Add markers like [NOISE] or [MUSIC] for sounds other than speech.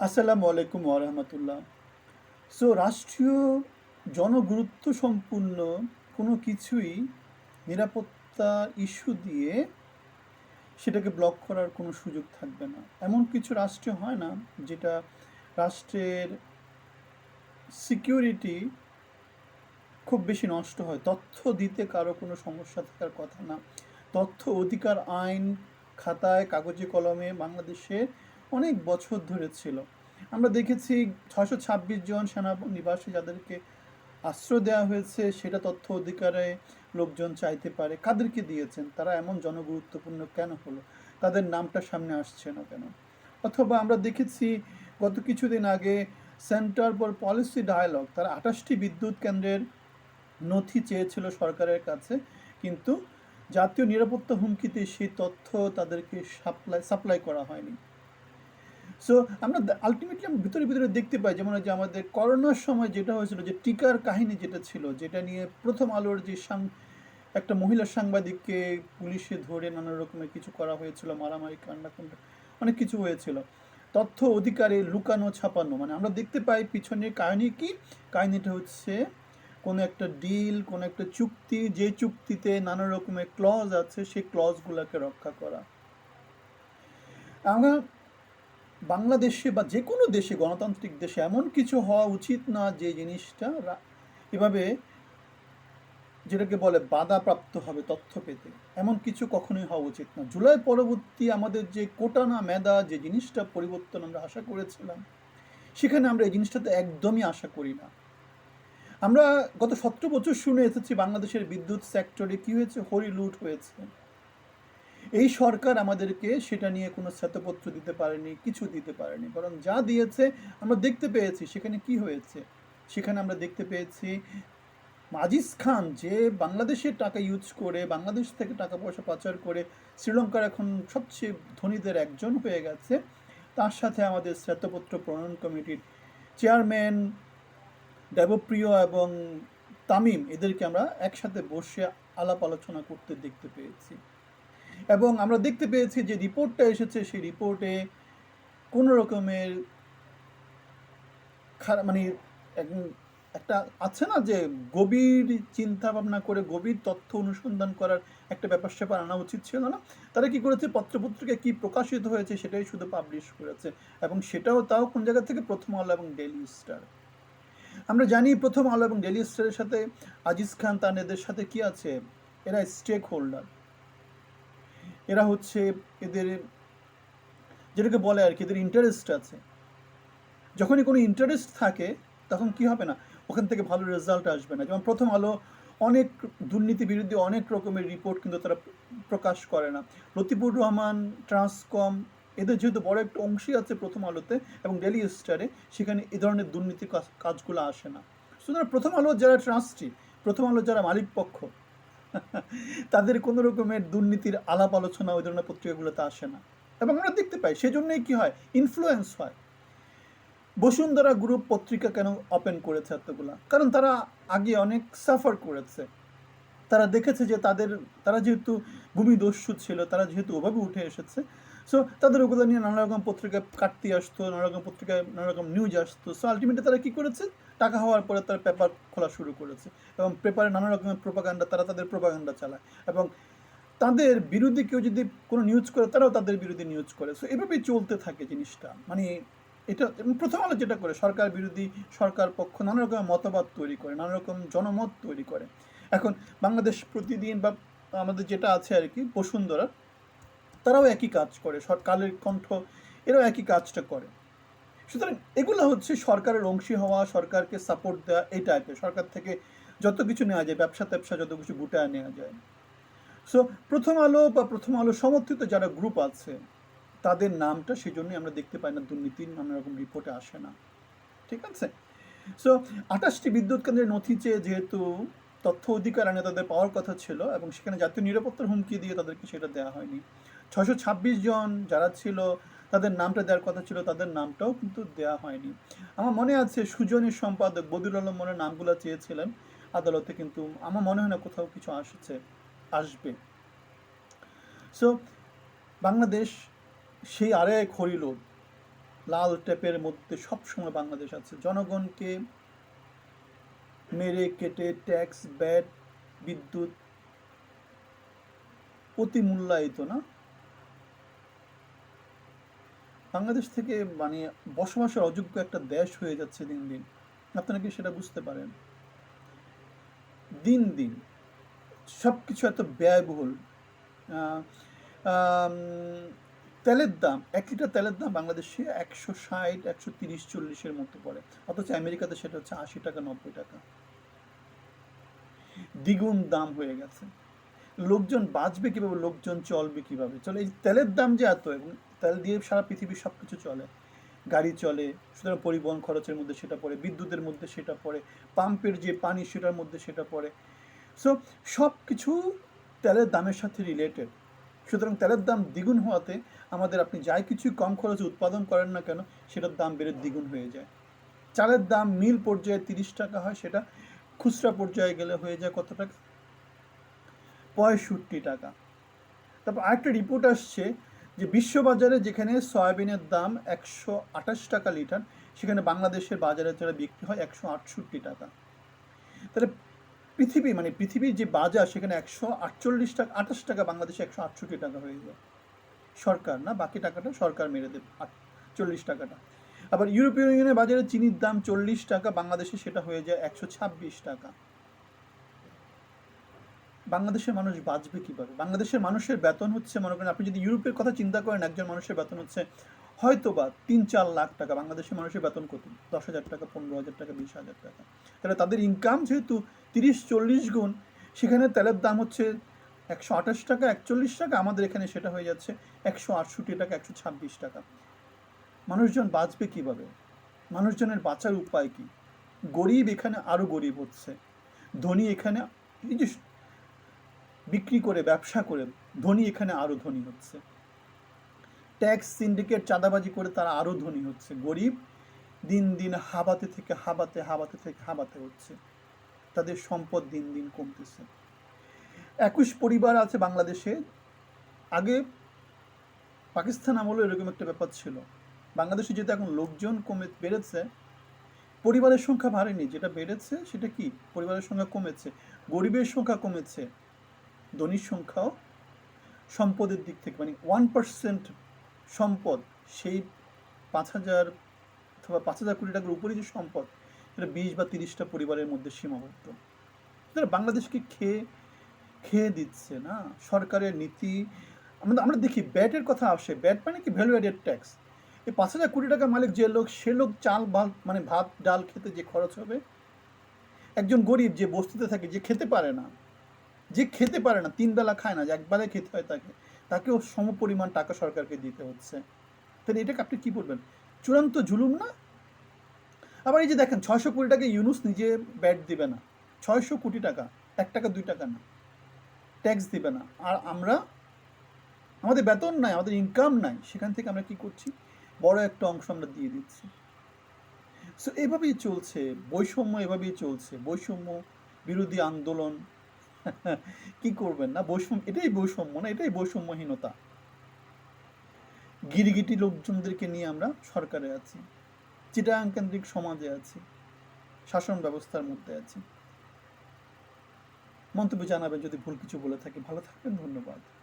আসসালামু আলাইকুম ওরহামতুল্লাহ সো রাষ্ট্রীয় জনগুরুত্ব সম্পূর্ণ কোনো কিছুই নিরাপত্তা ইস্যু দিয়ে সেটাকে ব্লক করার কোনো সুযোগ থাকবে না। এমন কিছু রাষ্ট্রে হয় না যেটা রাষ্ট্রের সিকিউরিটি খুব বেশি নষ্ট হয়। তথ্য দিতে কারও কোনো সমস্যা থাকার কথা না। তথ্য, অধিকার, আইন, খাতায়, কাগজে, কলমে বাংলাদেশে অনেক বছর ধরে ছিল। আমরা দেখেছি ছশো ছাব্বিশ জন সেনানিবাসী যাদেরকে আশ্রয় দেওয়া হয়েছে, সেটা তথ্য অধিকারে লোকজন চাইতে পারে, কাদেরকে দিয়েছেন, তারা এমন জনগুরুত্বপূর্ণ কেন হলো? তাদের নামটা সামনে আসছে না কেন? অথবা আমরা দেখেছি গত কিছুদিন আগে সেন্টার ফর পলিসি ডায়ালগ, তারা আঠাশটি বিদ্যুৎ কেন্দ্রের নথি চেয়েছিল সরকারের কাছে, কিন্তু জাতীয় নিরাপত্তা হুমকিতে সেই তথ্য তাদেরকে সাপ্লাই সাপ্লাই করা হয়নি। সো আমরা আলটিমেটলি আমরা ভিতরে ভিতরে দেখতে পাই, যেমন যে আমাদের করোনার সময় যেটা হয়েছিল যে টিকার কাহিনী যেটা ছিল, যেটা নিয়ে প্রথম আলোর যে সাং একটা মহিলা সাংবাদিককে পুলিশে ধরে নানা রকমের কিছু করা হয়েছিল, মারামারি কান্ডাকান্ড অনেক কিছু হয়েছিল। তথ্য অধিকারে লুকানো, ছাপানো মানে আমরা দেখতে পাই পিছনের কাহিনী কি? কাহিনীটা হচ্ছে কোনো একটা ডিল কোনো একটা চুক্তি, যে চুক্তিতে নানা রকমের ক্লজ আছে, সেই ক্লজগুলোকে রক্ষা করা। আমরা বাংলাদেশে বা যে কোনো দেশে, গণতান্ত্রিক দেশে এমন কিছু হওয়া উচিত না যে জিনিসটা এভাবে যেটাকে বলে বাধাপ্রাপ্ত হবে তথ্য পেতে। এমন কিছু কখনোই হওয়া উচিত না। জুলাই পরবর্তী আমাদের যে কোটানা মেদা যে জিনিসটা পরিবর্তন আমরা আশা করেছিলাম, সেখানে আমরা এই জিনিসটাতে একদমই আশা করি না। আমরা গত সতেরো বছর শুনে এসেছি বাংলাদেশের বিদ্যুৎ সেক্টরে কি হয়েছে? হরি লুট হয়েছে। এই সরকার আমাদেরকে সেটা নিয়ে কোনো শ্বেতপত্র দিতে পারেনি, কিছু দিতে পারেনি। বরং যা দিয়েছে, আমরা দেখতে পেয়েছি। সেখানে কি হয়েছে? সেখানে আমরা দেখতে পেয়েছি, আজিজ খান যে বাংলাদেশের টাকা ইউজ করে, বাংলাদেশ থেকে টাকা পয়সা পাচার করে শ্রীলঙ্কার এখন সবচেয়ে ধনীদের একজন হয়ে গেছে। তার সাথে আমাদের শ্বেতপত্র প্রণয়ন কমিটির চেয়ারম্যান দেবপ্রিয় এবং তামিম, এদেরকে আমরা একসাথে বসে আলাপ আলোচনা করতে দেখতে পেয়েছি। এবং আমরা দেখতে পেয়েছি যে রিপোর্টটা এসেছে, সেই রিপোর্টে কোনো রকমের মানে একটা আছে না যে গভীর চিন্তা ভাবনা করে গভীর তথ্য অনুসন্ধান করার একটা ব্যাপার স্যাপার আনা উচিত ছিল না। তারা কি করেছে? পত্রপত্রিকায় কি প্রকাশিত হয়েছে সেটাই শুধু পাবলিশ করেছে এবং সেটাও তাও কোন জায়গা থেকে? প্রথম আলো এবং ডেইলি স্টার আমরা জানি প্রথম আলো এবং ডেইলি স্টারের সাথে আজিজ খান তার এদের সাথে কি আছে? এরা স্টেক হোল্ডার এরা হচ্ছে এদের, যেটাকে বলে আর কি, এদের ইন্টারেস্ট আছে। যখনই কোনো ইন্টারেস্ট থাকে, তখন কি হবে না? ওখান থেকে ভালো রেজাল্ট আসবে না। যেমন প্রথম আলো, অনেক দুর্নীতি বিরুদ্ধে অনেক রকমের রিপোর্ট কিন্তু তারা প্রকাশ করে না। লতিফুর রহমান ট্রান্সকম এদের যেহেতু বড় একটা অংশই আছে প্রথম আলোতে এবং ডেলি স্টারে সেখানে এ ধরনের দুর্নীতির কাজ- কাজগুলো আসে না। সুতরাং প্রথম আলো যারা ট্রাস্টি প্রথম আলো যারা মালিক পক্ষ তাদের কোনো রকমের দুর্নীতির আলাপ আলোচনা ওই ধরনের পত্রিকাগুলোতে আসে না। এবং আমরা দেখতে পাই, সেজন্যই কি হয়? ইনফ্লুয়েন্স হয়। বসুন্ধরা গ্রুপ পত্রিকা কেন ওপেন করেছে এতগুলা? কারণ তারা আগে অনেক সাফার করেছে। তারা দেখেছে যে তাদের, তারা যেহেতু ভূমিদস্যু ছিল, তারা যেহেতু ওভাবে উঠে এসেছে সো তাদের ওগুলো নিয়ে নানা রকম পত্রিকায় কাটতে আসতো, নানা রকম পত্রিকায় নানা রকম নিউজ আসতো সো আলটিমেটলি তারা কী করেছে? টাকা হওয়ার পরে তারা পেপার খোলা শুরু করেছে এবং পেপারে নানা রকমের প্রোপাগান্ডা তারা তাদের প্রোপাগান্ডা চালায় এবং তাদের বিরুদ্ধে কেউ যদি কোনো নিউজ করে, তারাও তাদের বিরুদ্ধে নিউজ করে। সো এভাবেই চলতে থাকে জিনিসটা। মানে এটা, প্রথম আলো যেটা করে, সরকার বিরোধী সরকার পক্ষ নানা রকমের মতবাদ তৈরি করে, নানা রকম জনমত তৈরি করে। এখন বাংলাদেশ প্রতিদিন বা আমাদের যেটা আছে আর কি, বসুন্ধরা, তারাও একই কাজ করে, সরকারের কণ্ঠ, এরাও একই কাজটা করে। সুতরাং এগুলো হচ্ছে সরকারের অংশী হওয়া, সরকারকে সাপোর্ট দেওয়া, এই টাইপের সরকার থেকে যত কিছু নেওয়া যায়, ব্যবসা ট্যাবসা যত কিছু গুটায় নেওয়া যায়। সো প্রথম আলো বা প্রথম আলো সমর্থিত যারা গ্রুপ আছে, তাদের নামটা সেই জন্যই আমরা দেখতে পাই না দুর্নীতির নানা রকম রিপোর্টে আসে না। ঠিক আছে? সো আঠাশটি বিদ্যুৎ কেন্দ্রের নথি চেয়ে যেহেতু তথ্য অধিকার আনে তাদের পাওয়ার কথা ছিল এবং সেখানে জাতীয় নিরাপত্তার হুমকি দিয়ে তাদেরকে সেটা দেওয়া হয়নি। ছশো ছাব্বিশ জন যারা ছিল তাদের নামটা দেওয়ার কথা ছিল, তাদের নামটাও কিন্তু দেওয়া হয়নি। আমার মনে আছে সুজনের সম্পাদক বদিউল আলম মনের নামগুলো চেয়েছিলেন আদালতে, কিন্তু আমার মনে হয় না কোথাও কিছু আসছে, আসবে। সো বাংলাদেশ সেই আরে হরিলোড লাল টেপের মধ্যে সবসময় বাংলাদেশ আছে। জনগণকে মেরে কেটে ট্যাক্স ব্যাট বিদ্যুৎ অতি মূল্যায়িত না বাংলাদেশ থেকে মানে বসবাসের অযোগ্য একটা দেশ হয়ে যাচ্ছে দিন দিন। আপনারা কি সেটা বুঝতে পারেন? দিন দিন সব কিছু এত ব্যয়বহুল। তেলের দাম, এক লিটার তেলের দাম বাংলাদেশে একশো ষাট, একশো তিরিশ, চল্লিশের মতো পড়ে। অথচ আমেরিকাতে সেটা হচ্ছে আশি টাকা, নব্বই টাকা। দ্বিগুণ দাম হয়ে গেছে। লোকজন বাঁচবে কীভাবে? লোকজন চলবে কীভাবে? চলে এই তেলের দাম যে এত এবং তেল দিয়ে সারা পৃথিবীর সব কিছু চলে। গাড়ি চলে, সুতরাং পরিবহন খরচের মধ্যে সেটা পড়ে, বিদ্যুতের মধ্যে সেটা পড়ে, পাম্পের যে পানি সেটার মধ্যে সেটা পড়ে। সো সব কিছু তেলের দামের সাথে রিলেটেড সুতরাং তেলের দাম দ্বিগুণ হওয়াতে আমাদের আপনি যাই কিছু কম খরচে উৎপাদন করেন না কেন, সেটার দাম বেড়ে দ্বিগুণ হয়ে যায়। চালের দাম মিল পর্যায়ে তিরিশ টাকা হয়, সেটা খুচরা পর্যায়ে গেলে হয়ে যায় কত টাকা? পঁয়ষট্টি টাকা। তারপর আরেকটা রিপোর্ট আসছে যে বিশ্ববাজারে যেখানে সয়াবিনের দাম একশো আঠাশ টাকা লিটার, সেখানে বাংলাদেশের বাজারে যারা বিক্রি হয় একশো আটষট্টি টাকা। তাহলে পৃথিবী মানে পৃথিবীর যে বাজার, সেখানে একশো আটচল্লিশ টাকা, আঠাশ টাকা বাংলাদেশে একশো আটষট্টি টাকা হয়ে যায়। সরকার না, বাকি টাকাটা সরকার মেরে দেবে চল্লিশ টাকাটা। আবার ইউরোপীয় ইউনিয়নের বাজারে চিনির দাম চল্লিশ টাকা, বাংলাদেশে সেটা হয়ে যায় একশো ছাব্বিশ টাকা। বাংলাদেশের মানুষ বাঁচবে কীভাবে? বাংলাদেশের মানুষের বেতন হচ্ছে, মনে করেন আপনি যদি ইউরোপের কথা চিন্তা করেন, একজন মানুষের বেতন হচ্ছে হয়তো বা তিন চার লাখ টাকা। বাংলাদেশের মানুষের বেতন কত? দশ হাজার টাকা, পনেরো হাজার টাকা, বিশ হাজার টাকা। তাহলে তাদের ইনকাম যেহেতু তিরিশ চল্লিশ গুণ, সেখানে তেলের দাম হচ্ছে একশো আঠাশ টাকা, একচল্লিশ টাকা। আমাদের এখানে সেটা হয়ে যাচ্ছে একশো আটষট্টি টাকা, একশো ছাব্বিশ টাকা। মানুষজন বাঁচবে কীভাবে? মানুষজনের বাঁচার উপায় কি? গরিব এখানে আরও গরিব হচ্ছে। ধনী এখানে এই যে বিক্রি করে, ব্যবসা করে, ধনী এখানে আরও ধনী হচ্ছে। ট্যাক্স সিন্ডিকেট চাঁদাবাজি করে তারা আরও ধনী হচ্ছে। গরিব দিন দিন হাবাতে থেকে হাবাতে হাবাতে থেকে হাবাতে হচ্ছে। তাদের সম্পদ দিন দিন কমতেছে। একুশ পরিবার আছে বাংলাদেশে। আগে পাকিস্তান আমলেও এরকম একটা ব্যাপার ছিল। বাংলাদেশে যেহেতু এখন লোকজন কমে, বেড়েছে, পরিবারের সংখ্যা বাড়েনি। যেটা বেড়েছে সেটা কি? পরিবারের সংখ্যা কমেছে। গরিবের সংখ্যা কমেছে। ধনীর সংখ্যাও সম্পদের দিক থেকে মানে ওয়ান পার্সেন্ট সম্পদ, সেই পাঁচ হাজার অথবা পাঁচ হাজার কোটি টাকার উপরে যে সম্পদ, সেটা বিশ বা তিরিশটা পরিবারের মধ্যে সীমাবদ্ধ। তারা বাংলাদেশকে খেয়ে খেয়ে দিচ্ছে না। সরকারের নীতি, আমরা আমরা দেখি ব্যাটের কথা আসে। ব্যাট মানে কি? ভ্যালু অ্যাডেড ট্যাক্স এই পাঁচ হাজার কোটি টাকা মালিক যে লোক, সে লোক চাল, ভাত মানে ভাত, ডাল খেতে যে খরচ হবে, একজন গরিব যে বস্তিতে থাকে, যে খেতে পারে না যে খেতে পারে না, তিন বেলা খায় না, যে একবেলা খেতে হয় তাকে, তাকেও সম পরিমাণ টাকা সরকারকে দিতে হচ্ছে। তাহলে এটাকে আপনি কী বলবেন? চূড়ান্ত জুলুম না? আবার এই যে দেখেন, ছয়শো কোটি টাকা ইউনুস নিজে ব্যাট দিবে না। ছয়শো কোটি টাকা, এক টাকা, দুই টাকা না। ট্যাক্স দিবে না। আর আমরা, আমাদের বেতন নাই, আমাদের ইনকাম নাই, সেখান থেকে আমরা কি করছি? বড় একটা অংশ আমরা দিয়ে দিচ্ছি। সো এভাবেই চলছে, বৈষম্য এভাবেই চলছে। বৈষম্য বিরোধী আন্দোলন [LAUGHS] কি করবেন না? বৈষম্য, এটাই বৈষম্য না? এটাই বৈষম্যহীনতা। গিরগিটি লোকজনদেরকে নিয়ে আমরা সরকারে আছি চিটাং কেন্দ্রিক সমাজে আছি, শাসন ব্যবস্থার মধ্যে আছি। মন্তব্য জানাবেন, যদি ভুল কিছু বলে থাকি। ভালো থাকবেন, ধন্যবাদ।